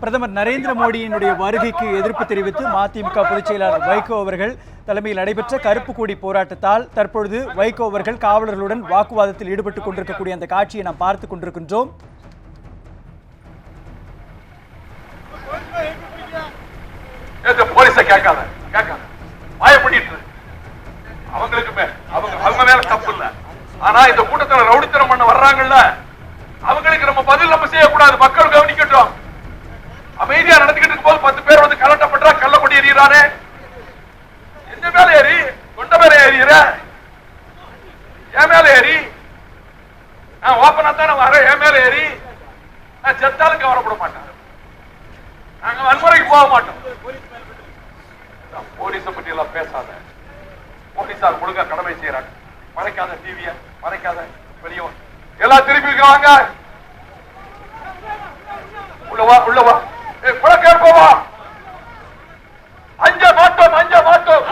பிரதமர் நரேந்திர மோடியினுடைய வருகைக்கு எதிர்ப்பு தெரிவித்து மதிமுக பொதுச் செயலாளர் வைகோ அவர்கள் தலைமையில் நடைபெற்ற கருப்பு கூடி போராட்டத்தால் தற்பொழுது வைகோ அவர்கள் காவலர்களுடன் வாக்குவாதத்தில் ஈடுபட்டுக் கொண்டிருக்கக்கூடிய அந்த காட்சியை நாம் பார்த்துக் கொண்டிருக்கின்றோம். கேட்காத கேட்காத. அவங்களுக்கு அவங்க அவங்க மேல தப்பு இல்ல. ஆனா இந்த கூட்டத்துல ரவுடித்தனம் பண்ண வர்றாங்கல்ல அவங்களுக்கு நம்ம பதில் நம்ம செய்யக்கூடாது. மக்கள் கவனிக்கட்டும். அமைதியா நடந்துகிட்டு இருக்கும் போது பத்து பேர் வந்து கலட்டம் பண்றா கள்ள கொடி எறிகிறானே எந்த மேல ஏறி? கொண்ட மேல ஏறிகிற என் மேல ஏறி? நான் ஓப்பனா தானே வரேன் என் மேல ஏறி? நான் செத்தாலும் கவலைப்பட மாட்டேன். நாங்க வன்முறைக்கு போக மாட்டோம். போலீஸ பத்தி எல்லாம் பேசாத. போலீஸார் ஒழுங்கா கடமை செய்யறாங்க மறைக்காத டிவிய மறைக்காத வெளியே எல்லாம் திருப்பி இருக்கிறாங்க வாங்க உள்ள வா உள்ள வா ஏய் குளக்கேர் போவா அஞ்ச மாட்டோம் அஞ்ச மாட்டோம்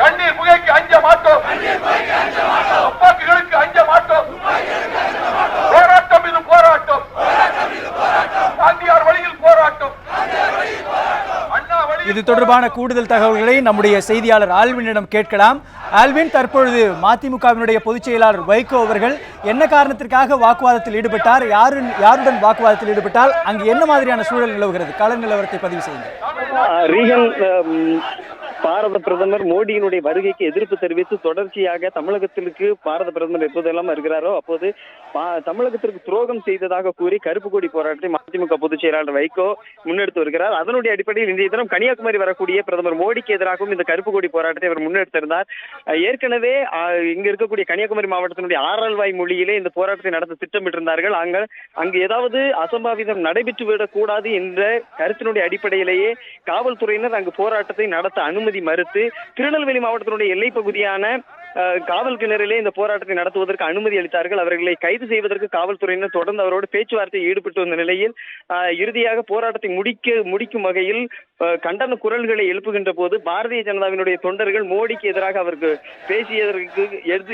கண்ணீர் புகைக்கு அஞ்ச மாட்டோம் துப்பாக்கிகளுக்கு அஞ்ச மாட்டோம் போராட்டம் இது போராட்டம் காந்தியார் வழியில் போராட்டம் அண்ணா வழியில் இது தொடர்பான கூடுதல் தகவல்களை நம்முடைய செய்தியாளர் ஆல்வினிடம் கேட்கலாம். ஆல்வின் தற்பொழுது மதிமுகவினுடைய பொதுச் செயலாளர் வைகோ அவர்கள் என்ன காரணத்திற்காக வாக்குவாதத்தில் ஈடுபட்டார் யாரு யாருடன் வாக்குவாதத்தில் ஈடுபட்டால் அங்கு என்ன மாதிரியான சூழல் நிலவுகிறது? கள நிலவரத்தை பதிவு செய்யுங்கள். ரீகன் பாரத பிரதமர் மோடியினுடைய வருகைக்கு எதிர்ப்பு தெரிவித்து தொடர்ச்சியாக தமிழகத்திற்கு பாரத பிரதமர் எப்போதெல்லாம் இருக்கிறாரோ அப்போது பா- தமிழகத்திற்கு துரோகம் செய்ததாக கூறி கருப்பு கொடி போராட்டத்தை மதிமுக பொதுச் செயலாளர் வைகோ முன்னெடுத்து வருகிறார். அதனுடைய அடிப்படையில் இன்றைய தினம் கன்னியாகுமரி வரக்கூடிய பிரதமர் மோடிக்கு எதிராகவும் இந்த கருப்பு கொடி போராட்டத்தை அவர் முன்னெடுத்திருந்தார். ஏற்கனவே இங்க இருக்கக்கூடிய கன்னியாகுமரி மாவட்டத்தினுடைய ஆரல்வாய் மொழியிலே இந்த போராட்டத்தை நடத்த திட்டமிட்டிருந்தார்கள். அங்க அங்கு ஏதாவது அசம்பாவிதம் நடைபெற்று விடக்கூடாது என்ற கருத்தினுடைய அடிப்படையிலேயே காவல்துறையினர் அங்கு போராட்டத்தை நடத்த அனுமதி மறுத்து திருநெல்வேலி மாவட்டத்தினுடைய எல்லைப் பகுதியான காவல் கிணறிலே இந்த போராட்டத்தை நடத்துவதற்கு அனுமதி அளித்தார்கள். அவர்களை கைது செய்வதற்கு காவல்துறையினர் தொடர்ந்து அவரோடு பேச்சுவார்த்தையில் ஈடுபட்டு வந்த நிலையில் இறுதியாக போராட்டத்தை முடிக்க முடிக்கும் வகையில் கண்டன குரல்களை எழுப்புகின்ற போது பாரதிய ஜனதாவினுடைய தொண்டர்கள் மோடிக்கு எதிராக அவருக்கு பேசியதற்கு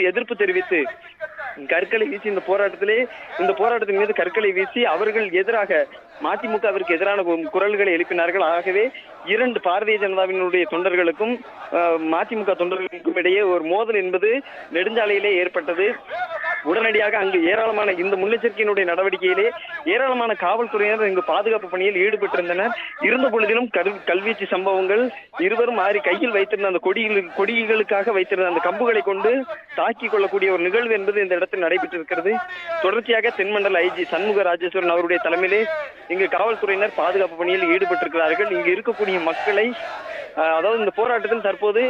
எதிர்ப்பு தெரிவித்து கற்களை வீசி இந்த போராட்டத்திலே இந்த போராட்டத்தின் மீது கற்களை வீசி அவர்கள் எதிராக மதிமுகவிற்கு எதிரான குரல்களை எழுப்பினார்கள். ஆகவே இரண்டு பாரதிய ஜனதாவினுடைய தொண்டர்களுக்கும் மதிமுக தொண்டர்களுக்கும் இடையே ஒரு மோதல் என்பது நெடுஞ்சாலையிலே ஏற்பட்டது. உடனடியாக அங்கு ஏராளமான இந்த முன்னெச்சரிக்கையினுடைய நடவடிக்கையிலே ஏராளமான காவல்துறையினர் இங்கு பாதுகாப்பு பணியில் ஈடுபட்டிருந்தனர். இருந்த பொழுதிலும் கல்- கல்வீச்சு சம்பவங்கள் இருவரும் மாறி கையில் வைத்திருந்த அந்த கொடிகள் கொடிகளுக்காக வைத்திருந்த அந்த கம்புகளை கொண்டு தாக்கிக் கொள்ளக்கூடிய ஒரு நிகழ்வு என்பது இந்த இடத்தில் நடைபெற்றிருக்கிறது. தொடர்ச்சியாக தென்மண்டல ஐஜி சண்முக ராஜேஸ்வரன் அவருடைய தலைமையிலே இங்கு காவல்துறையினர் பாதுகாப்பு பணியில் ஈடுபட்டிருக்கிறார்கள். இங்கு இருக்கக்கூடிய மக்களை அதாவது இந்த போராட்டத்தில் தற்போது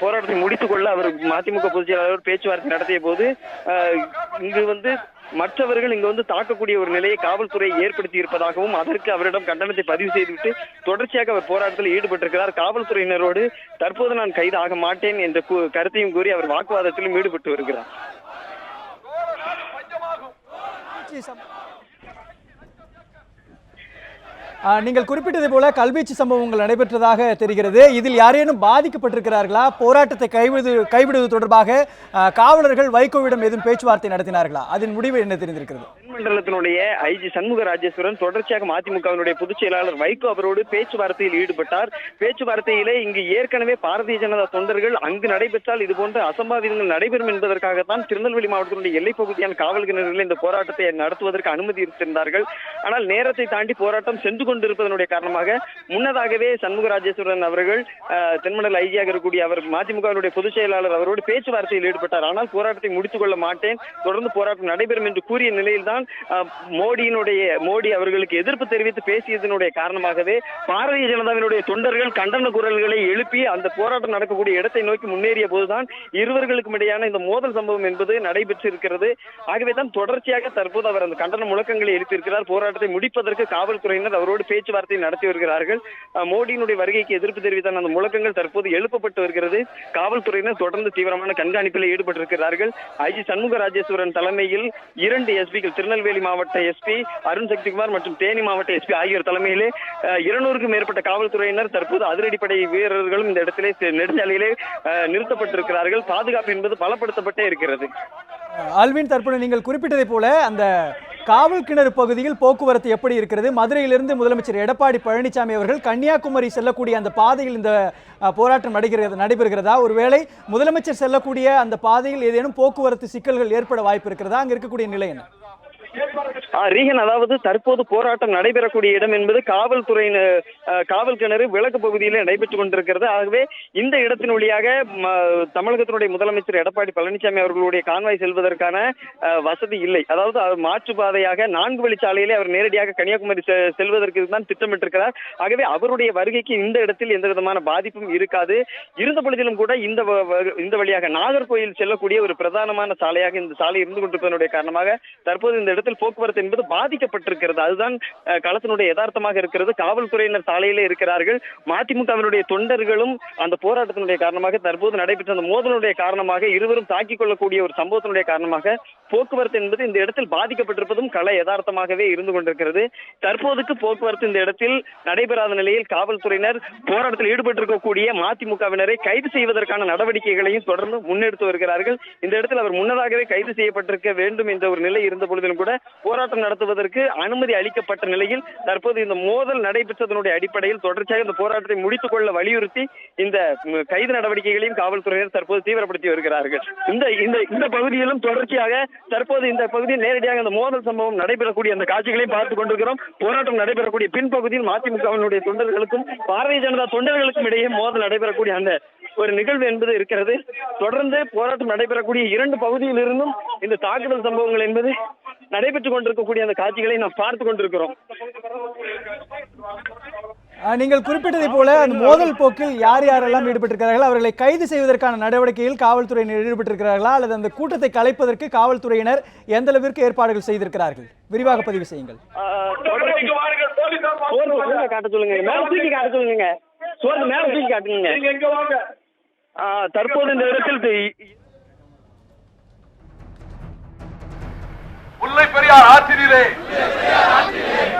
போராட்டத்தை முடித்துக்கொள்ள அவர் மதிமுக பொதுச் செயலாளர் பேச்சுவார்த்தை நடத்திய போது அஹ், இங்கு வந்து மற்றவர்கள் இங்கு வந்து தாக்கக்கூடிய ஒரு நிலையை காவல்துறை ஏற்படுத்தி இருப்பதாகவும் அதற்கு அவரிடம் கண்டனத்தை பதிவு செய்துவிட்டு தொடர்ச்சியாக அவர் போராட்டத்தில் ஈடுபட்டிருக்கிறார் காவல்துறையினரோடு தற்போது நான் கைது ஆக மாட்டேன் என்ற கருத்தையும் கூறி அவர் வாக்குவாதத்திலும் ஈடுபட்டு வருகிறார் நீங்கள் குறிப்பிட்டது போல கல்வீச்சு சம்பவங்கள் நடைபெற்றதாக தெரிகிறது. இதில் யாரேனும் பாதிக்கப்பட்டிருக்கிறார்களா? போராட்டத்தை கைவிடு கைவிடுவது தொடர்பாக காவலர்கள் வைகோவிடம் எதுவும் பேச்சுவார்த்தை நடத்தினார்களா? அதன் முடிவு என்ன தெரிந்திருக்கிறது? தென்மண்டலத்தினுடைய ஐஜி சண்முக ராஜேஸ்வரன் தொடர்ச்சியாக மதிமுகவினுடைய பொதுச் செயலாளர் வைகோ அவரோடு பேச்சுவார்த்தையில் ஈடுபட்டார். பேச்சுவார்த்தையிலே இங்கு ஏற்கனவே பாரதிய ஜனதா தொண்டர்கள் அங்கு நடைபெற்றால் இதுபோன்ற அசம்பாவிதங்கள் நடைபெறும் என்பதற்காகத்தான் திருநெல்வேலி மாவட்டத்தினுடைய எல்லைப் பகுதியான காவல் இந்த போராட்டத்தை நடத்துவதற்கு அனுமதி இருந்திருந்தார்கள் ஆனால் நேரத்தை தாண்டி போராட்டம் சென்று கொண்டிருப்பதனுடைய காரணமாக முன்னதாகவே சண்முக ராஜேஸ்வரன் அவர்கள் தென்மண்டல ஐஜியாக இருக்கக்கூடிய அவர் மதிமுகவினுடைய பொதுச் செயலாளர் அவரோடு பேச்சுவார்த்தையில் ஈடுபட்டார். ஆனால் போராட்டத்தை முடித்துக் கொள்ள மாட்டேன். தொடர்ந்து போராட்டம் நடைபெறும் என்று கூறிய நிலையில்தான் மோடியினுடைய மோடி அவர்களுக்கு எதிர்ப்பு தெரிவித்து பேசியதனுடைய காரணமாகவே பாரதிய ஜனதாவினுடைய தொண்டர்கள் கண்டன குரல்களை எழுப்பி அந்த போராட்டம் நடக்கக்கூடிய இடத்தை நோக்கி முன்னேறிய போதுதான் இருவர்களுக்கும் இடையான இந்த மோதல் சம்பவம் என்பது நடைபெற்றிருக்கிறது. ஆகவே தான் தொடர்ச்சியாக தற்போது அவர் அந்த கண்டன முழக்கங்களை எழுப்பியிருக்கிறார். போராட்டத்தை முடிப்பதற்கு காவல்துறையினர் அவரோடு அவர்களோடு பேச்சுவார்த்தை நடத்தி வருகிறார்கள். மோடியினுடைய வருகைக்கு எதிர்ப்பு தெரிவித்த அந்த முழக்கங்கள் தற்போது எழுப்பப்பட்டு வருகிறது. காவல்துறையினர் தொடர்ந்து தீவிரமான கண்காணிப்பில் ஈடுபட்டிருக்கிறார்கள். ஐஜி சண்முக ராஜேஸ்வரன் தலைமையில் இரண்டு எஸ்பிகள் திருநெல்வேலி மாவட்ட எஸ்பி அருண் சக்திகுமார் மற்றும் தேனி மாவட்ட எஸ்பி ஆகியோர் தலைமையிலே இருநூறுக்கும் மேற்பட்ட காவல்துறையினர் தற்போது அதிரடிப்படை வீரர்களும் இந்த இடத்திலே நெடுஞ்சாலையிலே நிறுத்தப்பட்டிருக்கிறார்கள். பாதுகாப்பு என்பது பலப்படுத்தப்பட்டே இருக்கிறது. அல்வின் தற்போது நீங்கள் குறிப்பிட்டதை போல அந்த காவல் கிணறு பகுதியில் போக்குவரத்து எப்படி இருக்கிறது? மதுரையிலிருந்து முதலமைச்சர் எடப்பாடி பழனிசாமி அவர்கள் கன்னியாகுமரி செல்லக்கூடிய அந்த பாதையில் இந்த போராட்டம் நடைகிறது நடைபெறுகிறதா? ஒருவேளை முதலமைச்சர் செல்லக்கூடிய அந்த பாதையில் ஏதேனும் போக்குவரத்து சிக்கல்கள் ஏற்பட வாய்ப்பு இருக்கிறதா? அங்கே இருக்கக்கூடிய நிலை என்ன? ரீகன் அதாவது தற்போது போராட்டம் நடைபெறக்கூடிய இடம் என்பது காவல்துறையின் காவல் கிணறு விளக்கு பகுதியில் நடைபெற்றுக் கொண்டிருக்கிறது. ஆகவே இந்த இடத்தின் வழியாக தமிழகத்தினுடைய முதலமைச்சர் எடப்பாடி பழனிசாமி அவர்களுடைய கான்வாய் செல்வதற்கான வசதி இல்லை. அதாவது மாற்றுப்பாதையாக நான்கு வழிச்சாலையிலே அவர் நேரடியாக கன்னியாகுமரி செ- செல்வதற்கு தான் திட்டமிட்டிருக்கிறார். ஆகவே அவருடைய வருகைக்கு இந்த இடத்தில் எந்த விதமான பாதிப்பும் இருக்காது. இருந்த பொழுதிலும் கூட இந்த வ- இந்த வழியாக நாகர்கோயில் செல்லக்கூடிய ஒரு பிரதானமான சாலையாக இந்த சாலை இருந்து கொண்டிருப்பதனுடைய காரணமாக தற்போது இந்த இடத்தில் மாவட்டத்தில் போக்குவரத்து என்பது பாதிக்கப்பட்டிருக்கிறது. அதுதான் களத்தினுடைய யதார்த்தமாக இருக்கிறது. காவல்துறையினர் சாலையிலே இருக்கிறார்கள். மதிமுகவினுடைய தொண்டர்களும் அந்த போராட்டத்தினுடைய காரணமாக தற்போது நடைபெற்ற அந்த மோதலுடைய காரணமாக இருவரும் தாக்கிக் கொள்ளக்கூடிய ஒரு சம்பவத்தினுடைய காரணமாக போக்குவரத்து என்பது இந்த இடத்தில் பாதிக்கப்பட்டிருப்பதும் கள யதார்த்தமாகவே இருந்து கொண்டிருக்கிறது. தற்போதுக்கு போக்குவரத்து இந்த இடத்தில் நடைபெறாத நிலையில் காவல்துறையினர் போராட்டத்தில் ஈடுபட்டிருக்கக்கூடிய மதிமுகவினரை கைது செய்வதற்கான நடவடிக்கைகளையும் தொடர்ந்து முன்னெடுத்து வருகிறார்கள். இந்த இடத்தில் அவர் முன்னதாகவே கைது செய்யப்பட்டிருக்க வேண்டும் என்ற ஒரு நிலை இருந்த பொழுதிலும் கூட போராட்டம் நடத்துவதற்கு அனுமதி அளிக்கப்பட்ட நிலையில் தற்போது இந்த மோதல் நடைபெற்றதனுடைய அடிப்படையில் தொடர்ச்சியாக இந்த போராட்டத்தை முடித்துக் கொள்ள வலியுறுத்தி இந்த கைது நடவடிக்கைகளையும் காவல்துறையினர் தற்போது தீவிரப்படுத்தி வருகிறார்கள். இந்த இந்த இந்த பகுதியிலும் தொடர்ச்சியாக தற்போது இந்த பகுதியில் நேரடியாக இந்த மோதல் சம்பவம் நடைபெறக்கூடிய அந்த காட்சிகளையும் பார்த்துக் கொண்டிருக்கிறோம். போராட்டம் நடைபெறக்கூடிய பின்பகுதியில் மதிமுகவினுடைய தொண்டர்களுக்கும் பாரதிய ஜனதா தொண்டர்களுக்கும் இடையே மோதல் நடைபெறக்கூடிய அந்த ஒரு நிகழ்வு என்பது இருக்கிறது. தொடர்ந்து போராட்டம் நடைபெறக்கூடிய இரண்டு பகுதியில் இருந்தும் இந்த தாக்குதல் சம்பவங்கள் என்பது நடைபெற்றுக் கொண்டிருக்கக்கூடிய அந்த காட்சிகளை நாம் பார்த்து கொண்டிருக்கிறோம். நீங்கள் குறிப்பிட்டதை போல அந்த மோதல் போக்கில் யார் யாரெல்லாம் ஈடுபட்டிருக்கிறார்கள் அவர்களை கைது செய்வதற்கான நடவடிக்கையில் காவல்துறையினர் ஈடுபட்டிருக்கிறார்களா அல்லது அந்த கூட்டத்தை கலைப்பதற்கு காவல்துறையினர் எந்த அளவிற்கு ஏற்பாடுகள் செய்திருக்கிறார்கள்? விரிவாக பதிவு செய்யுங்கள். காட்ட சொல்லுங்க. மேல தூக்கி காட்ட சொல்லுங்க. மேல தூக்கி காட்டுங்க நீங்க எங்க வாங்க ஆஹ், தற்போது இந்த இடத்தில் முல்லை பெரியார் ஆற்றினிலே.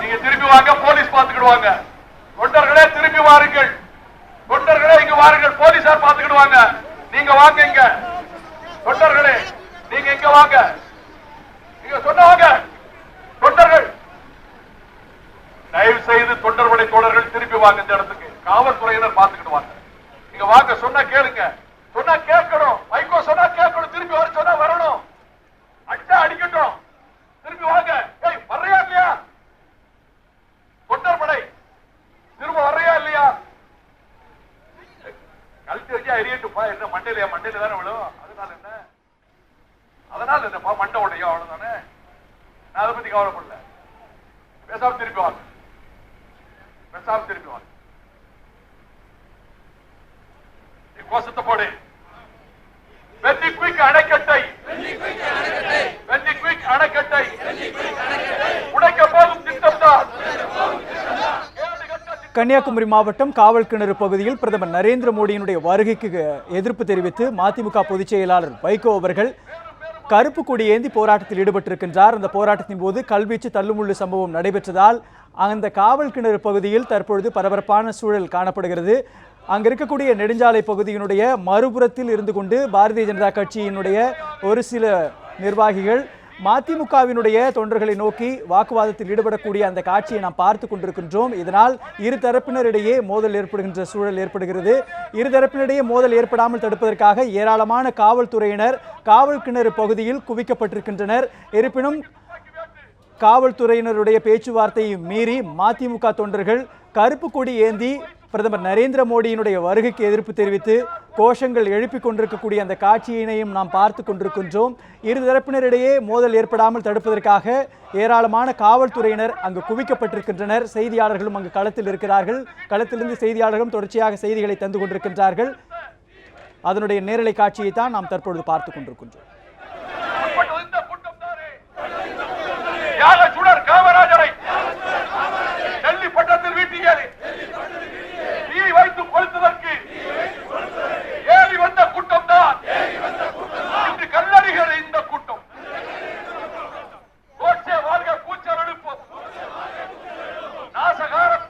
நீங்க திரும்பி வாங்க போலீஸ் பாத்துக்கிடுவாங்க தொண்டர்களே திரும்பி வாருங்கள். தொண்டர்களே இங்க வாருங்கள் போலீசார் பாத்துக்கிடுவாங்க நீங்க வாங்க இங்க. தொண்டர்களே நீங்க இங்க வாங்க. நீங்க சொன்ன வாங்க. தொண்டர்கள். தயவு செய்து தொண்டர்படை தோழர்கள் திரும்பி வாங்க இந்த இடத்துக்கு. காவல்துறையினர் பாத்துக்கிட்டு வாங்க நீங்க வாங்க சொன்னா கேளுங்க. சொன்னா கேட்கணும். வைகோ சொன்னா கேட்கணும். திரும்பி வர சொன்னா வரணும். அடிச்சா அடிக்கட்டும். திரும்பி வாங்க. ஏய் வர்றையா இல்லையா? தொண்டர்படை திரும்ப வர்றையா இல்லையா? கழுத்து வச்சா எரியட்டுப்பா என்ன மண்டையில மண்டையில தானே விழும்? அதனால என்ன? அதனால என்னப்பா மண்டை உடையும் அவ்வளவுதானே? நான் அதை பத்தி கவலைப்படல. பேசாம திருப்பி வாங்க. பேசாம திருப்பி வாங்க. கோஷத்தை போடு. வெள்ளி குயிக் அணைக்கட்டை. வெள்ளி குயிக் அணைக்கட்டை. உடைக்க போதும் திட்டம்தான். கன்னியாகுமரி மாவட்டம் காவல் கிணறு பகுதியில் பிரதமர் நரேந்திர மோடியினுடைய வருகைக்கு எதிர்ப்பு தெரிவித்து மதிமுக பொதுச் செயலாளர் வைகோ அவர்கள் கருப்பு கொடி ஏந்தி போராட்டத்தில் ஈடுபட்டிருக்கின்றார். அந்த போராட்டத்தின் போது கல்வீச்சு தள்ளுமுள்ளு சம்பவம் நடைபெற்றதால் அந்த காவல் கிணறு பகுதியில் தற்பொழுது பரபரப்பான சூழல் காணப்படுகிறது. அங்க இருக்கக்கூடிய நெடுஞ்சாலை பகுதியினுடைய மறுபுறத்தில் இருந்து கொண்டு பாரதிய ஜனதா கட்சியினுடைய ஒரு சில நிர்வாகிகள் மதிமுகவினுடைய தொண்டர்களை நோக்கி வாக்குவாதத்தில் ஈடுபடக்கூடிய அந்த காட்சியை நாம் பார்த்து கொண்டிருக்கின்றோம். இதனால் இரு தரப்பினரிடையே மோதல் ஏற்படுகின்ற சூழல் ஏற்படுகிறது. இரு தரப்பினரிடையே மோதல் ஏற்படாமல் தடுப்பதற்காக ஏராளமான காவல்துறையினர் காவல் கிணறு பகுதியில் குவிக்கப்பட்டிருக்கின்றனர். இருப்பினும் காவல்துறையினருடைய பேச்சுவார்த்தையை மீறி மதிமுக தொண்டர்கள் கருப்பு கொடி ஏந்தி பிரதமர் நரேந்திர மோடியினுடைய வருகைக்கு எதிர்ப்பு தெரிவித்து கோஷங்கள் எழுப்பிக் கொண்டிருக்கக்கூடிய அந்த காட்சியினையும் நாம் பார்த்து கொண்டிருக்கின்றோம். இரு தரப்பினரிடையே மோதல் ஏற்படாமல் தடுப்பதற்காக ஏராளமான காவல்துறையினர் அங்கு குவிக்கப்பட்டிருக்கின்றனர். செய்தியாளர்களும் அங்கு களத்தில் இருக்கிறார்கள். களத்திலிருந்து செய்தியாளர்களும் தொடர்ச்சியாக செய்திகளை தந்து கொண்டிருக்கின்றார்கள். அதனுடைய நேரலை காட்சியை தான் நாம் தற்பொழுது பார்த்து கொண்டிருக்கின்றோம்.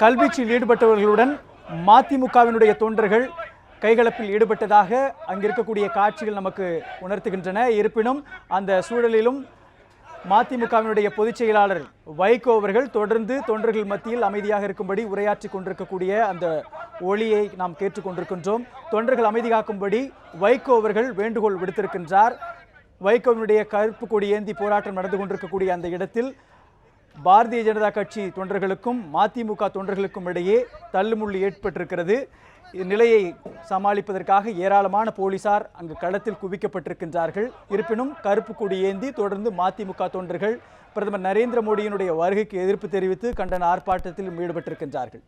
கல்வீச்சில் ஈடுபட்டவர்களுடன் மதிமுகவினுடைய தொண்டர்கள் கைகலப்பில் ஈடுபட்டதாக அங்கிருக்கக்கூடிய காட்சிகள் நமக்கு உணர்த்துகின்றன. இருப்பினும் அந்த சூழலிலும் மதிமுகவினுடைய பொதுச் செயலாளர் வைகோ அவர்கள் தொடர்ந்து தொண்டர்கள் மத்தியில் அமைதியாக இருக்கும்படி உரையாற்றிக் கொண்டிருக்கக்கூடிய அந்த ஒளியை நாம் கேட்டுக்கொண்டிருக்கின்றோம் தொண்டர்கள் அமைதி காக்கும்படி வைகோ அவர்கள் வேண்டுகோள் விடுத்திருக்கின்றார். வைகோவினுடைய கருப்பு கொடி ஏந்தி போராட்டம் நடந்து கொண்டிருக்கக்கூடிய அந்த இடத்தில் பாரதிய ஜனதா கட்சி தொண்டர்களுக்கும் மதிமுக தொண்டர்களுக்கும் இடையே தள்ளுமுள்ளு ஏற்பட்டிருக்கிறது. இந்நிலையை சமாளிப்பதற்காக ஏராளமான போலீசார் அங்கு களத்தில் குவிக்கப்பட்டிருக்கின்றார்கள். இருப்பினும் கருப்பு கொடி ஏந்தி தொடர்ந்து மதிமுக தொண்டர்கள் பிரதமர் நரேந்திர மோடியினுடைய வருகைக்கு எதிர்ப்பு தெரிவித்து கண்டன ஆர்ப்பாட்டத்தில் ஈடுபட்டிருக்கின்றார்கள்.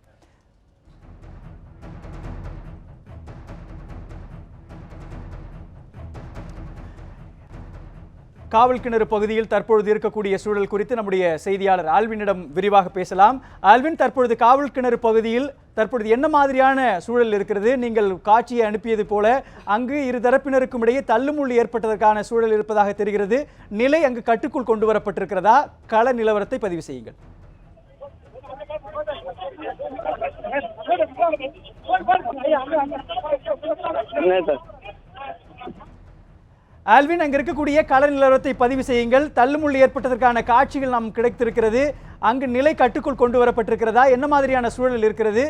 காவல் கிணறு பகுதியில் தற்பொழுது இருக்கக்கூடிய சூழல் குறித்து நம்முடைய செய்தியாளர் ஆல்வினிடம் விரிவாக பேசலாம். ஆல்வின் தற்பொழுது காவல் கிணறு பகுதியில் தற்பொழுது என்ன மாதிரியான சூழல் இருக்கிறது? நீங்கள் காட்சியை அனுப்பியது போல அங்கு இரு தரப்பினருக்கும் இடையே தள்ளுமுள்ளு ஏற்பட்டதற்கான சூழல் இருப்பதாக தெரிகிறது. நிலை அங்கு கட்டுக்குள் கொண்டு வரப்பட்டிருக்கிறதா? கள நிலவரத்தை பதிவு செய்யுங்கள். என்ன சார்? ஆல்வின் அங்கே இருக்கக்கூடிய கள நிலவரத்தை பதிவு செய்யுங்கள். தள்ளுமுள்ளு ஏற்பட்டதற்கான காட்சிகள் நாம் கிடைத்திருக்கிறது. அங்கு நிலை கட்டுக்குள் கொண்டு வரப்பட்டிருக்கிறதா? என்ன மாதிரியான சூழல் இருக்கிறது?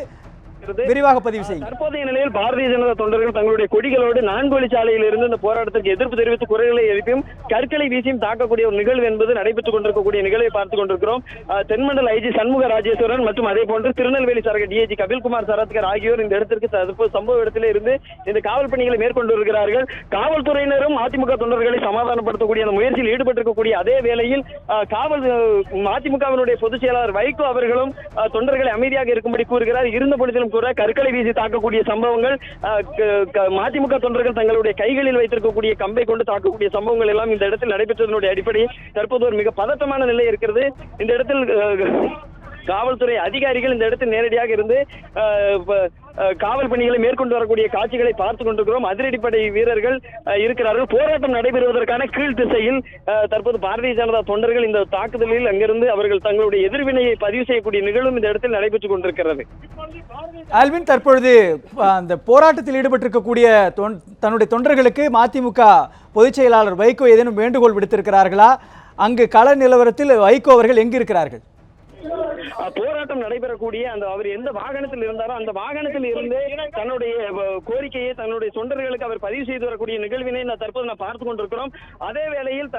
விரிவாக பதிவு செய்யுங்கள். தற்போதைய நிலையில் பாரதிய ஜனதா தொண்டர்கள் தங்களுடைய கொடிகளோடு நான்கு வழிச்சாலையில் இருந்து இந்த போராட்டத்திற்கு எதிர்ப்பு தெரிவித்து குறைகளை எழுப்பியும் கற்களை வீசியும் தாக்கக்கூடிய ஒரு நிகழ்வு என்பது நடைபெற்றுக் கொண்டிருக்கக்கூடிய நிகழ்வை பார்த்துக் கொண்டிருக்கிறோம். தென்மண்டல ஐஜி சண்முக ராஜேஸ்வரன் மற்றும் அதே போன்று திருநெல்வேலி சரக டிஐஜி கபில்குமார் சரத்கர் ஆகியோர் இந்த இடத்திற்கு தற்போது சம்பவ இடத்திலே இருந்து இந்த காவல் பணிகளை மேற்கொண்டு வருகிறார்கள். காவல்துறையினரும் அதிமுக தொண்டர்களை சமாதானப்படுத்தக்கூடிய அந்த முயற்சியில் ஈடுபட்டிருக்கக்கூடிய அதே வேளையில் காவல் அதிமுகவினுடைய பொதுச் செயலாளர் வைகோ அவர்களும் தொண்டர்களை அமைதியாக இருக்கும்படி கூறுகிறார். இருந்த பொழுதிலும் கூட கற்களை வீசி தாக்கக்கூடிய சம்பவங்கள் அஹ், மதிமுக தொண்டர்கள் தங்களுடைய கைகளில் வைத்திருக்கக்கூடிய கம்பை கொண்டு தாக்கக்கூடிய சம்பவங்கள் எல்லாம் இந்த இடத்தில் நடைபெற்றதனுடைய அடிப்படையில் தற்போது ஒரு மிக பதட்டமான நிலை இருக்கிறது. இந்த இடத்தில் காவல்துறை அதிகாரிகள் இந்த இடத்தில் நேரடியாக இருந்து காவல் பணிகளை மேற்கொண்டு வரக்கூடிய காட்சிகளை பார்த்து கொண்டிருக்கிறோம். அதிரடிப்படை வீரர்கள் அஹ், இருக்கிறார்கள். போராட்டம் நடைபெறுவதற்கான கீழ் திசையில் தற்போது பாரதிய ஜனதா தொண்டர்கள் இந்த தாக்குதலில் அங்கிருந்து அவர்கள் தங்களுடைய எதிர்வினையை பதிவு செய்யக்கூடிய நிகழ்வும் இந்த இடத்தில் நடைபெற்றுக் கொண்டிருக்கிறது. ஆல்வின் தற்பொழுது அந்த போராட்டத்தில் ஈடுபட்டிருக்கக்கூடிய தொன்- தன்னுடைய தொண்டர்களுக்கு மதிமுக பொதுச் செயலாளர் வைகோ ஏதேனும் வேண்டுகோள் விடுத்திருக்கிறார்களா? அங்கு கள நிலவரத்தில் வைகோ அவர்கள் எங்கு இருக்கிறார்கள் போராட்டம் நடைபெறக்கூடிய அந்த அவர் எந்த வாகனத்தில் இருந்தாரோ அந்த வாகனத்தில் இருந்து தன்னுடைய கோரிக்கையை தன்னுடைய தொண்டர்களுக்கு அவர் பதிவு செய்து வரக்கூடிய நிகழ்வினை நான் தற்போது நான் பார்த்து கொண்டிருக்கிறோம். அதே வேளையில்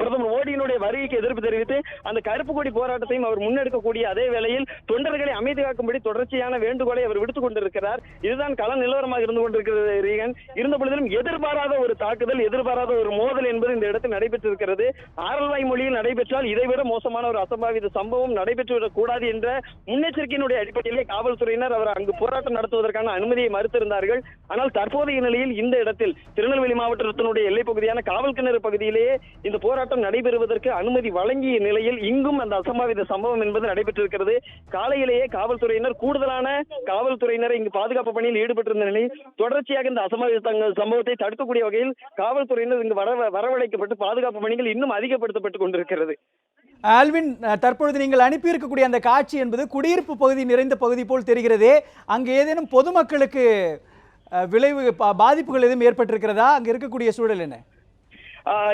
பிரதமர் மோடியினுடைய வருகைக்கு எதிர்ப்பு தெரிவித்து அந்த கருப்பு கொடி போராட்டத்தையும் அவர் முன்னெடுக்கக்கூடிய அதே வேளையில் தொண்டர்களை அமைதி காக்கும்படி தொடர்ச்சியான வேண்டுகோளை அவர் விடுத்துக் கொண்டிருக்கிறார். இதுதான் கள நிலவரமாக இருந்து கொண்டிருக்கிறது ரீகன். இருந்த பொழுதிலும் எதிர்பாராத ஒரு தாக்குதல் எதிர்பாராத ஒரு மோதல் என்பது இந்த இடத்தில் நடைபெற்றிருக்கிறது. ஆரல்வாய் மொழியில் நடைபெற்றால் இதைவிட மோசமான ஒரு அசம்பாவித சம்பவம் நடைபெற்று கூடாது என்ற முன்னெச்சரிக்கையினுடைய அடிப்படையிலே காவல்துறையினர் அவர் அங்கு போராட்டம் நடத்துவதற்கான அனுமதியை மறுத்திருந்தார்கள். ஆனால் தற்போதைய நிலையில் இந்த இடத்தில் திருநெல்வேலி மாவட்டத்தினுடைய எல்லைப் பகுதியான காவல் கிணறு பகுதியிலேயே இந்த போராட்டம் நடைபெறுவதற்கு அனுமதி வழங்கிய நிலையில் இங்கும் அந்த அசம்பாவித சம்பவம் என்பது நடைபெற்றிருக்கிறது. காலையிலேயே காவல்துறையினர் கூடுதலான காவல்துறையினரை இங்கு பாதுகாப்பு பணியில் ஈடுபட்டிருந்த நிலையில் தொடர்ச்சியாக இந்த அசம்பாவித சம்பவத்தை தடுக்கக்கூடிய வகையில் காவல்துறையினர் இங்கு வரவழைக்கப்பட்டு பாதுகாப்பு பணிகள் இன்னும் அதிகப்படுத்தப்பட்டுக் கொண்டிருக்கிறது. ஆல்வின் தற்பொழுது நீங்கள் அனுப்பியிருக்கக்கூடிய அந்த காட்சி என்பது குடியிருப்பு பகுதி நிறைந்த பகுதி போல் தெரிகிறதே. அங்கு ஏதேனும் பொதுமக்களுக்கு விளைவு பா- பாதிப்புகள் எதுவும் ஏற்பட்டிருக்கிறதா? அங்கே இருக்கக்கூடிய சூழல் என்ன?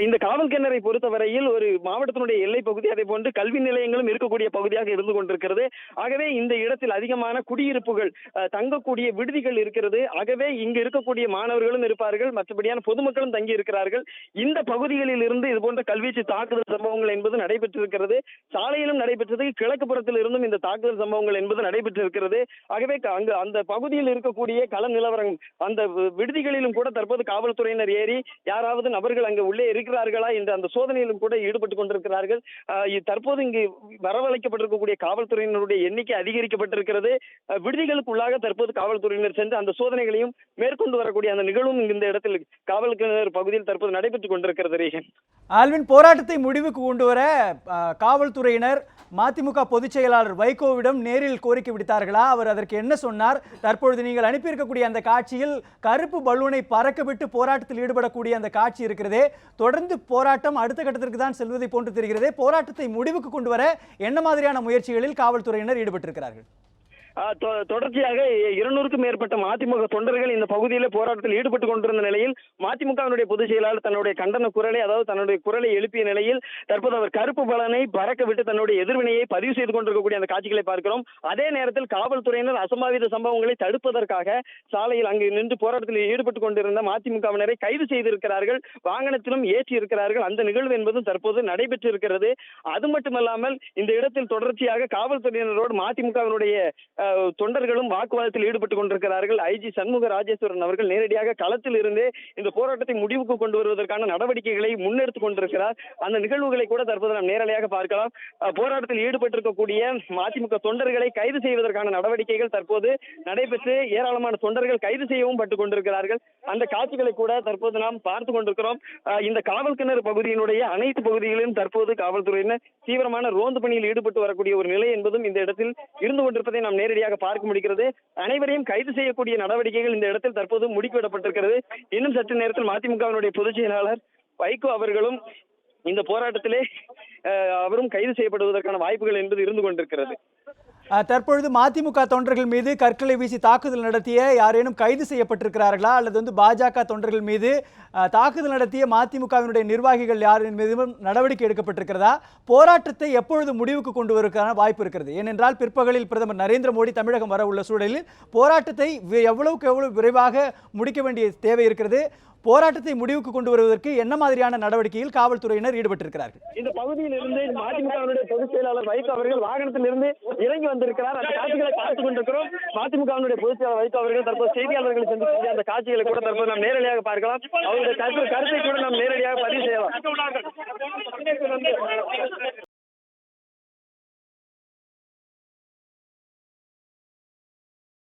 இந்த காவல் கிணறை பொறுத்தவரையில் ஒரு மாவட்டத்தினுடைய எல்லை பகுதி அதே போன்று கல்வி நிலையங்களும் இருக்கக்கூடிய பகுதியாக இருந்து கொண்டிருக்கிறது. ஆகவே இந்த இடத்தில் அதிகமான குடியிருப்புகள் தங்கக்கூடிய விடுதிகள் இருக்கிறது. ஆகவே இங்கு இருக்கக்கூடிய மாணவர்களும் இருப்பார்கள். மற்றபடியான பொதுமக்களும் தங்கி இருக்கிறார்கள். இந்த பகுதிகளில் இருந்து இது போன்ற கல்வீச்சு தாக்குதல் சம்பவங்கள் என்பது நடைபெற்றிருக்கிறது. சாலையிலும் நடைபெற்றது. கிழக்கு புறத்தில் இருந்தும் இந்த தாக்குதல் சம்பவங்கள் என்பது நடைபெற்றிருக்கிறது. ஆகவே அங்கு அந்த பகுதியில் இருக்கக்கூடிய கள நிலவரம் அந்த விடுதிகளிலும் கூட தற்போது காவல்துறையினர் ஏறி யாராவது நபர்கள் அங்கு உள்ளே உள்ளே இருக்கிறார்களா என்ற அந்த சோதனையிலும் கூட ஈடுபட்டு கொண்டிருக்கிறார்கள். தற்போது இங்கு வரவழைக்கப்பட்டிருக்கக்கூடிய காவல்துறையினருடைய எண்ணிக்கை அதிகரிக்கப்பட்டிருக்கிறது. ஆஹ் விடுதிகளுக்குள்ளாக தற்போது காவல்துறையினர் சென்று அந்த சோதனைகளையும் மேற்கொண்டு வரக்கூடிய அந்த நிகழ்வும் இந்த இடத்தில் காவல் பகுதியில் தற்போது நடைபெற்றுக் கொண்டிருக்கிறது ரேகன். ஆல்வின் போராட்டத்தை முடிவுக்கு கொண்டு வர காவல்துறையினர் மதிமுக பொதுச் செயலாளர் வைகோவிடம் நேரில் கோரிக்கை விடுத்தார்களா? அவர் அதற்கு என்ன சொன்னார்? தற்பொழுது நீங்கள் அனுப்பியிருக்கக்கூடிய அந்த காட்சியில் கருப்பு பலூனை பறக்கவிட்டு போராட்டத்தில் ஈடுபடக்கூடிய அந்த காட்சி இருக்கிறதே. தொடர்ந்து போராட்டம் அடுத்த கட்டத்திற்கு தான் செல்வதை போன்று தெரிகிறதே. போராட்டத்தை முடிவுக்கு கொண்டு வர என்ன மாதிரியான முயற்சிகளில் காவல்துறையினர் ஈடுபட்டிருக்கிறார்கள்? தொடர்ச்சியாக இருநூறுக்கும் மேற்பட்ட மதிமுக தொண்டர்கள் இந்த பகுதியில் போராட்டத்தில் ஈடுபட்டு கொண்டிருந்த நிலையில் மதிமுகவினுடைய பொதுச் செயலாளர் தன்னுடைய கண்டன குரலை அதாவது தன்னுடைய குரலை எழுப்பிய நிலையில் தற்போது அவர் கருப்பு பலனை பறக்க விட்டு தன்னுடைய எதிர்வினையை பதிவு செய்து கொண்டிருக்கக்கூடிய அந்த காட்சிகளை பார்க்கிறோம். அதே நேரத்தில் காவல்துறையினர் அசம்பாவித சம்பவங்களை தடுப்பதற்காக சாலையில் அங்கு நின்று போராட்டத்தில் ஈடுபட்டு கொண்டிருந்த மதிமுகவினரை கைது செய்திருக்கிறார்கள். வாகனத்திலும் ஏற்றி இருக்கிறார்கள் அந்த நிகழ்வு என்பதும் தற்போது நடைபெற்று இருக்கிறது அது மட்டுமல்லாமல் இந்த இடத்தில் தொடர்ச்சியாக காவல்துறையினரோடு மதிமுகவினுடைய தொண்டர்களும் வாக்குவாதத்தில் ஈடுபட்டு கொண்டிருக்கிறார்கள். ஐஜி சண்முக ராஜேஸ்வரன் அவர்கள் நேரடியாக களத்தில் இருந்தே இந்த போராட்டத்தை முடிவுக்கு கொண்டு வருவதற்கான நடவடிக்கைகளை முன்னெடுத்துக் கொண்டிருக்கிறார். அந்த நிகழ்வுகளை கூட தற்போது நாம் நேரடியாக பார்க்கலாம். போராட்டத்தில் ஈடுபட்டிருக்கக்கூடிய மதிமுக தொண்டர்களை கைது செய்வதற்கான நடவடிக்கைகள் தற்போது நடைபெற்று ஏராளமான தொண்டர்கள் கைது செய்யவும் பட்டு கொண்டிருக்கிறார்கள். அந்த காட்சிகளை கூட தற்போது நாம் பார்த்து கொண்டிருக்கிறோம். இந்த காவல் கிணறு பகுதியினுடைய அனைத்து பகுதிகளிலும் தற்போது காவல்துறையினர் தீவிரமான ரோந்து பணியில் ஈடுபட்டு வரக்கூடிய ஒரு நிலை என்பதும் இந்த இடத்தில் இருந்து கொண்டிருப்பதை நாம் நேரடியாக பார்க்க முடிகிறது. அனைவரையும் கைது செய்யக்கூடிய நடவடிக்கைகள் இந்த இடத்தில் தற்போது முடுக்கிவிடப்பட்டிருக்கிறது. இன்னும் சற்று நேரத்தில் மதிமுகவினுடைய பொதுச் செயலாளர் வைகோ அவர்களும் இந்த போராட்டத்திலே அவரும் கைது செய்யப்படுவதற்கான வாய்ப்புகள் என்பது இருந்து கொண்டிருக்கிறது. தற்பொழுது மதிமுக தொண்டர்கள் மீது கற்களை வீசி தாக்குதல் நடத்திய யாரேனும் கைது செய்யப்பட்டிருக்கிறார்களா? அல்லது வந்து பாஜக தொண்டர்கள் மீது தாக்குதல் நடத்திய மதிமுகவினுடைய நிர்வாகிகள் யாரின் மீதும் நடவடிக்கை எடுக்கப்பட்டிருக்கிறதா? போராட்டத்தை எப்பொழுது முடிவுக்கு கொண்டு வருவதற்கான வாய்ப்பு இருக்கிறது? ஏனென்றால் பிற்பகலில் பிரதமர் நரேந்திர மோடி தமிழகம் வர உள்ள சூழலில் போராட்டத்தை எவ்வளவுக்கு எவ்வளவு விரைவாக முடிக்க வேண்டிய தேவை இருக்கிறது? போராட்டத்தை முடிவுக்கு கொண்டு வருவதற்கு என்ன மாதிரியான நடவடிக்கையில் காவல்துறையினர் ஈடுபட்டிருக்கிறார்கள்? இந்த பகுதியில் இருந்து மதிமுகவினுடைய பொதுச் செயலாளர் வைகோ அவர்கள் வாகனத்தில் இருந்து இறங்கி வந்திருக்கிறார். அந்த காட்சிகளை பார்த்துக் கொண்டிருக்கிறோம். மதிமுகவினுடைய பொதுச் செயலாளர் வைகோ அவர்கள் தற்போது செய்தியாளர்களை சந்தித்து அந்த காட்சிகளை கூட தற்போது நாம் நேரடியாக பார்க்கலாம். அவருடைய கருத்து கருத்தை கூட நாம் நேரடியாக பதிவு செய்யலாம்.